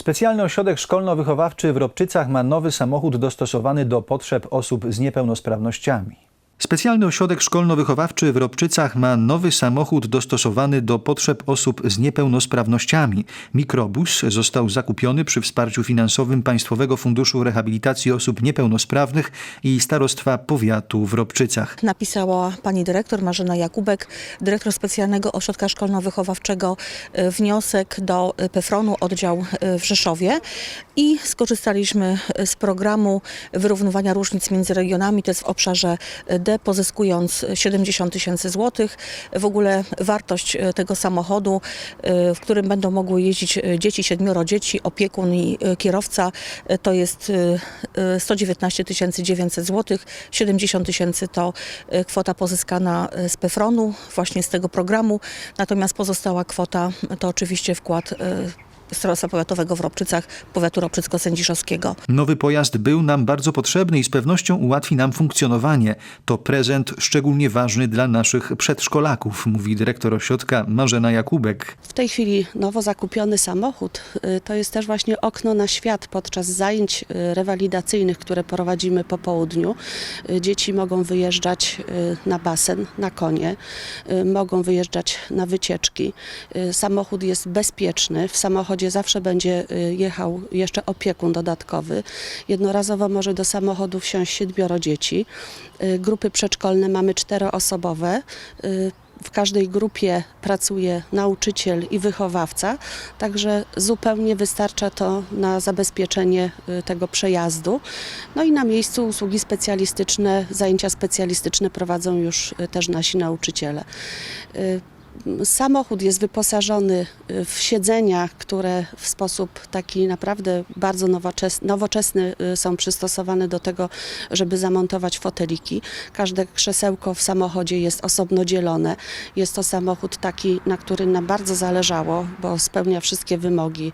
Specjalny ośrodek szkolno-wychowawczy w Robczycach ma nowy samochód dostosowany do potrzeb osób z niepełnosprawnościami. Specjalny ośrodek szkolno-wychowawczy w Robczycach ma nowy samochód dostosowany do potrzeb osób z niepełnosprawnościami. Mikrobus został zakupiony przy wsparciu finansowym Państwowego Funduszu Rehabilitacji Osób Niepełnosprawnych i Starostwa Powiatu w Robczycach. Napisała pani dyrektor Marzena Jakubek, dyrektor specjalnego ośrodka szkolno-wychowawczego, y, wniosek do PFRON-u, oddział y, w Rzeszowie i skorzystaliśmy y, z programu wyrównywania różnic między regionami, to jest w obszarze pozyskując 70 tysięcy złotych. W ogóle wartość y, tego samochodu, y, w którym będą mogły jeździć y, dzieci, siedmioro dzieci, opiekun i kierowca, to jest y, y, 119 900 złotych. 70 tysięcy to kwota pozyskana z PFRON-u, właśnie z tego programu. Natomiast pozostała kwota to oczywiście wkład Starostwa Powiatowego w Robczycach, Powiatu Robczycko-Sędziszowskiego. Nowy pojazd był nam bardzo potrzebny i z pewnością ułatwi nam funkcjonowanie. To prezent szczególnie ważny dla naszych przedszkolaków, mówi dyrektor ośrodka Marzena Jakubek. W tej chwili nowo zakupiony samochód y, to jest też właśnie okno na świat podczas zajęć y, rewalidacyjnych, które prowadzimy po południu. Y, Dzieci mogą wyjeżdżać na basen, na konie, mogą wyjeżdżać na wycieczki. Samochód jest bezpieczny. W samochodzie zawsze będzie y, jechał jeszcze opiekun dodatkowy. Jednorazowo może do samochodu wsiąść siedmioro dzieci. Y, Grupy przedszkolne mamy czteroosobowe. Y, w każdej grupie pracuje nauczyciel i wychowawca, także zupełnie wystarcza to na zabezpieczenie tego przejazdu. No i na miejscu usługi specjalistyczne, zajęcia specjalistyczne prowadzą już też nasi nauczyciele. Samochód jest wyposażony y, w siedzenia, które w sposób taki naprawdę bardzo nowoczesny, nowoczesny są przystosowane do tego, żeby zamontować foteliki. Każde krzesełko w samochodzie jest osobno dzielone. Jest to samochód taki, na którym nam bardzo zależało, bo spełnia wszystkie wymogi.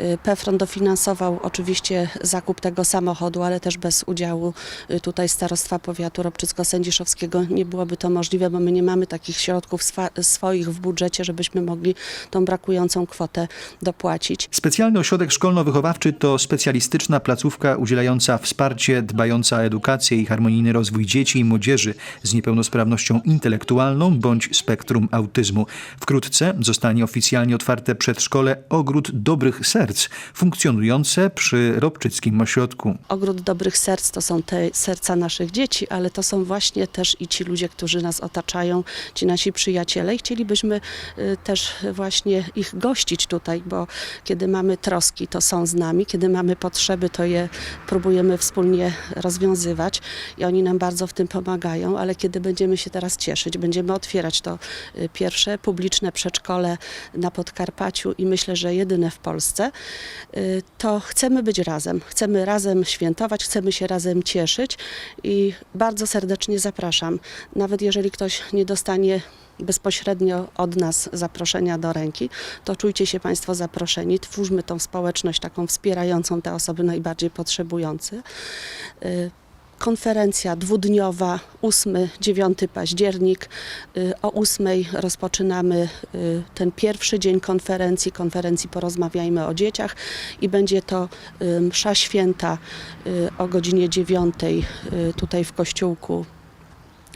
Y, PFRON dofinansował oczywiście zakup tego samochodu, ale też bez udziału y, tutaj Starostwa Powiatu Robczycko-Sędziszowskiego nie byłoby to możliwe, bo my nie mamy takich środków swa- swoich w budżecie, żebyśmy mogli tą brakującą kwotę dopłacić. Specjalny ośrodek szkolno-wychowawczy to specjalistyczna placówka udzielająca wsparcie, dbająca o edukację i harmonijny rozwój dzieci i młodzieży z niepełnosprawnością intelektualną bądź spektrum autyzmu. Wkrótce zostanie oficjalnie otwarte przedszkole Ogród Dobrych Serc, funkcjonujące przy Robczyckim Ośrodku. Ogród Dobrych Serc to są te serca naszych dzieci, ale to są właśnie też i ci ludzie, którzy nas otaczają, ci nasi przyjaciele i chcielibyśmy y, też właśnie ich gościć tutaj, bo kiedy mamy troski, to są z nami, kiedy mamy potrzeby, to je próbujemy wspólnie rozwiązywać i oni nam bardzo w tym pomagają, ale kiedy będziemy się teraz cieszyć, będziemy otwierać to y, pierwsze publiczne przedszkole na Podkarpaciu i myślę, że jedyne w Polsce, y, to chcemy być razem. Chcemy razem świętować, chcemy się razem cieszyć i bardzo serdecznie zapraszam. Nawet jeżeli ktoś nie dostanie bezpośrednio od nas zaproszenia do ręki, to czujcie się Państwo zaproszeni. Twórzmy tą społeczność taką wspierającą te osoby najbardziej potrzebujące. Y, Konferencja dwudniowa 8-9 październik. Y, O 8 rozpoczynamy y, ten pierwszy dzień konferencji, konferencji Porozmawiajmy o dzieciach i będzie to msza święta o godzinie 9 y, tutaj w kościółku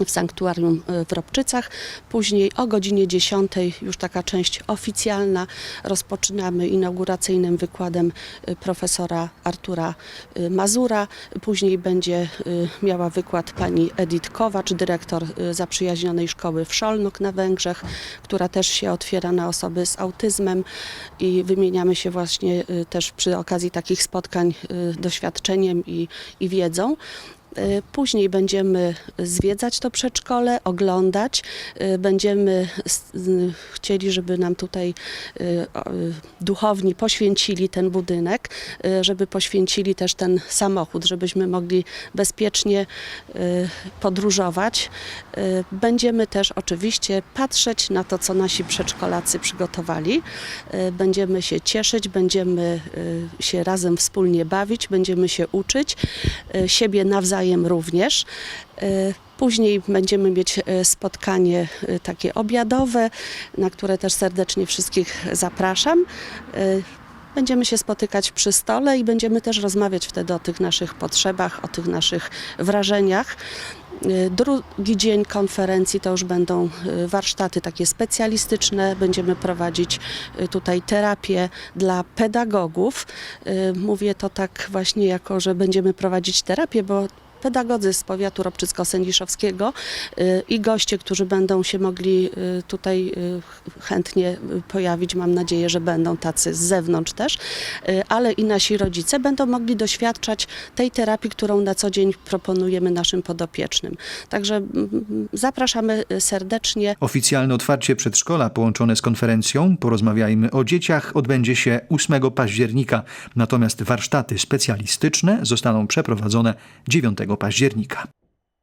w sanktuarium y, w Robczycach. Później o godzinie 10 już taka część oficjalna. Rozpoczynamy inauguracyjnym wykładem y, profesora Artura y, Mazura. Później będzie miała wykład pani Edith Kowacz, dyrektor zaprzyjaźnionej szkoły w Szolnok na Węgrzech, która też się otwiera na osoby z autyzmem i wymieniamy się właśnie też przy okazji takich spotkań doświadczeniem i, i wiedzą. Y, Później będziemy zwiedzać to przedszkole, oglądać. Y, Będziemy chcieli, żeby nam tutaj y, duchowni poświęcili ten budynek, żeby poświęcili też ten samochód, żebyśmy mogli bezpiecznie podróżować. Będziemy też oczywiście patrzeć na to, co nasi przedszkolacy przygotowali. Będziemy się cieszyć, będziemy się razem wspólnie bawić, będziemy się uczyć, siebie nawzajem również. Y, Później będziemy mieć y, spotkanie y, takie obiadowe, na które też serdecznie wszystkich zapraszam. Będziemy się spotykać przy stole i będziemy też rozmawiać wtedy o tych naszych potrzebach, o tych naszych wrażeniach. Drugi dzień konferencji to już będą warsztaty takie specjalistyczne. Będziemy prowadzić tutaj terapię dla pedagogów. Mówię to tak właśnie jako, że będziemy prowadzić terapię, bo pedagodzy z powiatu robczycko-sędziszowskiego y, i goście, którzy będą się mogli y, tutaj y, ch- chętnie pojawić, mam nadzieję, że będą tacy z zewnątrz też, ale i nasi rodzice będą mogli doświadczać tej terapii, którą na co dzień proponujemy naszym podopiecznym. Także zapraszamy serdecznie. Oficjalne otwarcie przedszkola połączone z konferencją. Porozmawiajmy o dzieciach. Odbędzie się 8 października, natomiast warsztaty specjalistyczne zostaną przeprowadzone 9 października.